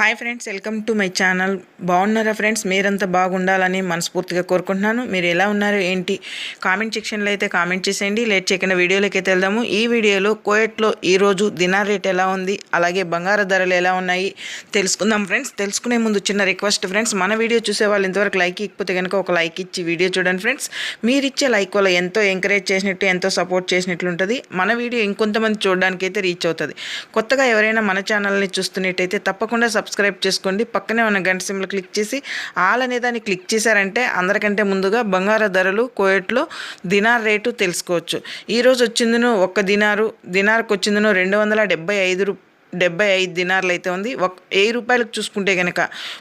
Hi friends welcome to my channel బాగున్నారా friends మీరంతా బాగుండాలని మనస్ఫూర్తిగా కోరుకుంటున్నాను. మీరు ఎలా ఉన్నారు ఏంటి? కామెంట్ సెక్షన్లో అయితే కామెంట్ చేసేయండి. లేట్ చేయకుండా వీడియోలోకి అయితే వెళ్దాము. ఈ వీడియోలో కోయట్లో ఈరోజు దినార్ రేట్ ఎలా ఉంది అలాగే బంగారు ధరలు ఎలా ఉన్నాయి తెలుసుకుందాం ఫ్రెండ్స్ తెలుసుకునే ముందు చిన్న రిక్వెస్ట్ ఫ్రెండ్స్ మన వీడియో చూసే వాళ్ళు ఇంతవరకు లైక్ ఇకపోతే కనుక ఒక లైక్ ఇచ్చి వీడియో చూడండి ఫ్రెండ్స్ మీరు ఇచ్చే లైక్ వల్ల ఎంతో ఎంకరేజ్ చేసినట్టు ఎంతో సపోర్ట్ చేసినట్లు ఉంటుంది. మన వీడియో ఇంకొంతమంది చూడడానికి అయితే రీచ్ అవుతుంది. కొత్తగా ఎవరైనా మన ఛానల్ని చూస్తున్నట్టయితే తప్పకుండా సబ్స్క్రైబ్ సబ్స్క్రైబ్ చేసుకోండి. పక్కనే ఉన్న గంట సింబల్ క్లిక్ చేసి ఆల్ అనే దాన్ని క్లిక్ చేశారంటే అందరికంటే ముందుగా బంగారు ధరలు కోయట్లో దినార్ రేటు తెలుసుకోవచ్చు. ఈరోజు వచ్చిందినో ఒక్క దినారు దినార్కి వచ్చిందినో రెండు వందల డెబ్బై ఐదు డెబ్బై ఐదు దినార్లు అయితే ఉంది. ఒక వెయ్యి రూపాయలకు చూసుకుంటే కనుక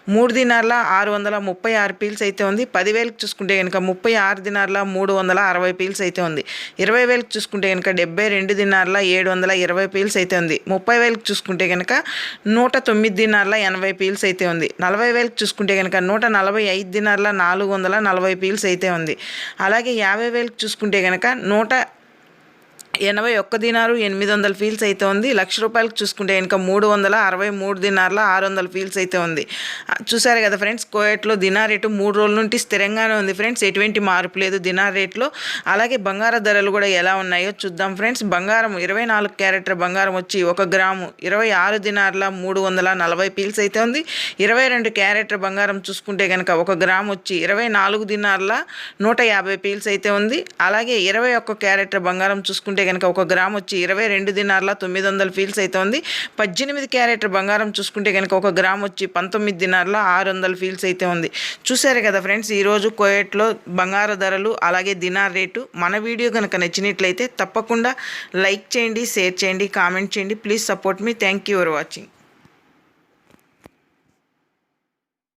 మూడు దినార్ల ఆరు వందల ముప్పై ఆరు పీల్స్ అయితే ఉంది. పదివేలకు చూసుకుంటే కనుక ముప్పై ఆరు దినార్ల మూడు వందల అరవై పీల్స్ అయితే ఉంది. ఇరవై వేలకు చూసుకుంటే కనుక డెబ్బై రెండు దినార్ల ఏడు వందల ఇరవై పీల్స్ అయితే ఉంది. ముప్పై వేలకు చూసుకుంటే కనుక నూట తొమ్మిది దినార్ల ఎనభై పీల్స్ అయితే ఉంది. నలభై వేలకు చూసుకుంటే కనుక నూట నలభై ఐదు దినార్ల నాలుగు వందల నలభై పీల్స్ అయితే ఉంది. అలాగే యాభై వేలకు చూసుకుంటే కనుక నూట ఎనభై ఒక్క దినారు ఎనిమిది వందల ఫీల్స్ అయితే ఉంది. లక్ష రూపాయలకు చూసుకుంటే ఇంకా మూడు వందల అరవై మూడు దినార్ల ఆరు వందల ఫీల్స్ అయితే ఉంది. చూసారు కదా ఫ్రెండ్స్ కోయట్లో దినార్ రేటు మూడు రోజుల నుండి స్థిరంగానే ఉంది ఫ్రెండ్స్. ఎటువంటి మార్పు లేదు దినార్ రేట్లో. అలాగే బంగార ధరలు కూడా ఎలా ఉన్నాయో చూద్దాం ఫ్రెండ్స్. బంగారం ఇరవై నాలుగు క్యారెక్టర్ బంగారం వచ్చి ఒక గ్రాము ఇరవై ఆరు దినార్ల మూడు వందల నలభై పీల్స్ అయితే ఉంది. ఇరవై రెండు క్యారెక్టర్ బంగారం చూసుకుంటే కనుక ఒక గ్రామ్ వచ్చి ఇరవై నాలుగు దినార్ల నూట యాభై పీల్స్ అయితే ఉంది. అలాగే ఇరవై ఒక్క క్యారెక్టర్ బంగారం చూసుకుంటే కనుక ఒక గ్రామ్ వచ్చి ఇరవై రెండు దినార్ల తొమ్మిది వందల ఫీల్స్ అయితే ఉంది పద్దెనిమిది క్యారెట్ బంగారం చూసుకుంటే కనుక ఒక గ్రామ్ వచ్చి పంతొమ్మిది దినార్ల ఆరు వందల ఫీల్స్ అయితే ఉంది. చూసారు కదా ఫ్రెండ్స్ ఈరోజు కోయట్లో బంగారు ధరలు అలాగే దినార్ రేటు మన వీడియో కనుక నచ్చినట్లయితే తప్పకుండా లైక్ చేయండి షేర్ చేయండి కామెంట్ చేయండి. Please support me. Thank you for watching.